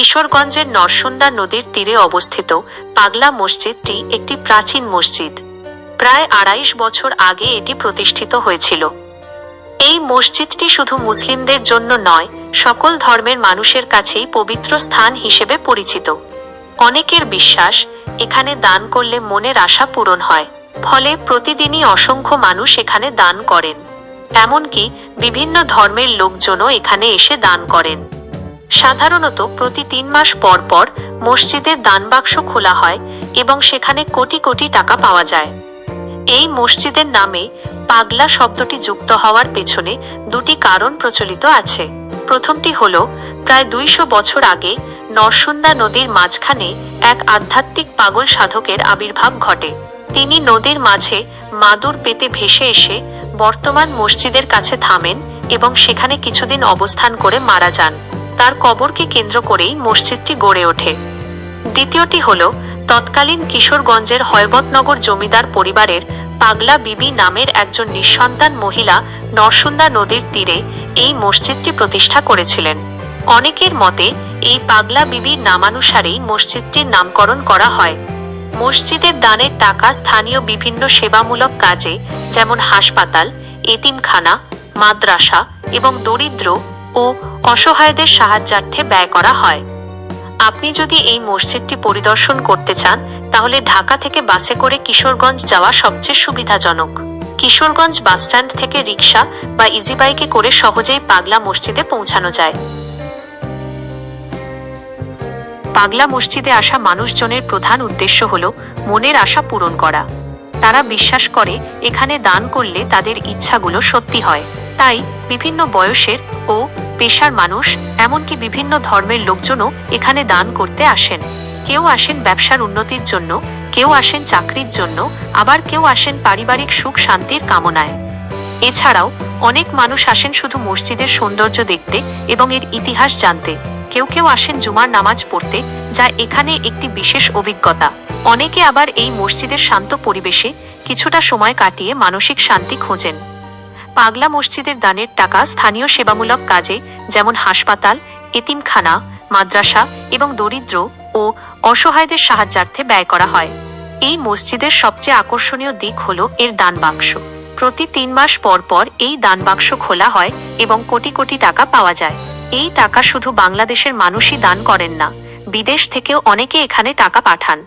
কিশোরগঞ্জের নরসুন্দা নদীর তীরে অবস্থিত পাগলা মসজিদটি একটি প্রাচীন মসজিদ। প্রায় আড়াইশ বছর আগে এটি প্রতিষ্ঠিত হয়েছিল। এই মসজিদটি শুধু মুসলিমদের জন্য নয়, সকল ধর্মের মানুষের কাছেই পবিত্র স্থান হিসেবে পরিচিত। অনেকের বিশ্বাস, এখানে দান করলে মনের আশা পূরণ হয়, ফলে প্রতিদিনই অসংখ্য মানুষ এখানে দান করেন। এমনকি বিভিন্ন ধর্মের লোকজনও এখানে এসে দান করেন। সাধারণত প্রতি তিন মাস পর পর মসজিদের দানবাক্স খোলা হয় এবং সেখানে কোটি কোটি টাকা পাওয়া যায়। এই মসজিদের নামে পাগলা শব্দটি যুক্ত হওয়ার পেছনে দুটি কারণ প্রচলিত আছে। প্রথমটি হল, প্রায় দুইশো বছর আগে নরসুন্দা নদীর মাঝখানে এক আধ্যাত্মিক পাগল সাধকের আবির্ভাব ঘটে। তিনি নদীর মাঝে মাদুর পেতে ভেসে এসে বর্তমান মসজিদের কাছে থামেন এবং সেখানে কিছুদিন অবস্থান করে মারা যান। তার কবরকে কেন্দ্র করেই মসজিদটি গড়ে ওঠে। দ্বিতীয়টি হল, তৎকালীন কিশোরগঞ্জের হয়বতনগর জমিদার পরিবারের পাগলা বিবি নামের একজন নিঃসন্তান মহিলা নরসুন্দা নদীর তীরে এই মসজিদটি প্রতিষ্ঠা করেছিলেন। অনেকের মতে, এই পাগলা বিবির নামানুসারেই মসজিদটির নামকরণ করা হয়। মসজিদের দানের টাকা স্থানীয় বিভিন্ন সেবামূলক কাজে, যেমন হাসপাতাল, এতিমখানা, মাদ্রাসা এবং দরিদ্র ও অসহায়দের সাহায্যার্থে ব্যয় করা হয়। আপনি যদি এই মসজিদটি পরিদর্শন করতে চান, তাহলে ঢাকা থেকে বাসে করে কিশোরগঞ্জ যাওয়া সবচেয়ে সুবিধাজনক। কিশোরগঞ্জ বাসস্ট্যান্ড থেকে রিক্সা বা ইজি বাইকে করে সহজেই পাগলা মসজিদে পৌঁছানো যায়। পাগলা মসজিদে আসা মানুষজনের প্রধান উদ্দেশ্য হল মনের আশা পূরণ করা। তারা বিশ্বাস করে, এখানে দান করলে তাদের ইচ্ছাগুলো সত্যি হয়। তাই বিভিন্ন বয়সের ও পেশার মানুষ, এমনকি বিভিন্ন ধর্মের লোকজনও এখানে দান করতে আসেন। কেউ আসেন ব্যবসার উন্নতির জন্য, কেউ আসেন চাকরির জন্য, আবার কেউ আসেন পারিবারিক সুখ শান্তির কামনায়। এছাড়াও অনেক মানুষ আসেন শুধু মসজিদের সৌন্দর্য দেখতে এবং এর ইতিহাস জানতে। কেউ কেউ আসেন জুমার নামাজ পড়তে, যা এখানে একটি বিশেষ অভিজ্ঞতা। অনেকে আবার এই মসজিদের শান্ত পরিবেশে কিছুটা সময় কাটিয়ে মানসিক শান্তি খোঁজেন। পাগলা মসজিদের দানের টাকা স্থানীয় সেবামূলক কাজে, যেমন হাসপাতাল, এতিমখানা, মাদ্রাসা এবং দরিদ্র ও অসহায়দের সাহায্যার্থে ব্যয় করা হয়। এই মসজিদের সবচেয়ে আকর্ষণীয় দিক হল এর দান বাক্স। প্রতি তিন মাস পর পর এই দান বাক্স খোলা হয় এবং কোটি কোটি টাকা পাওয়া যায়। এই টাকা শুধু বাংলাদেশের মানুষই দান করেন না, বিদেশ থেকেও অনেকে এখানে টাকা পাঠান।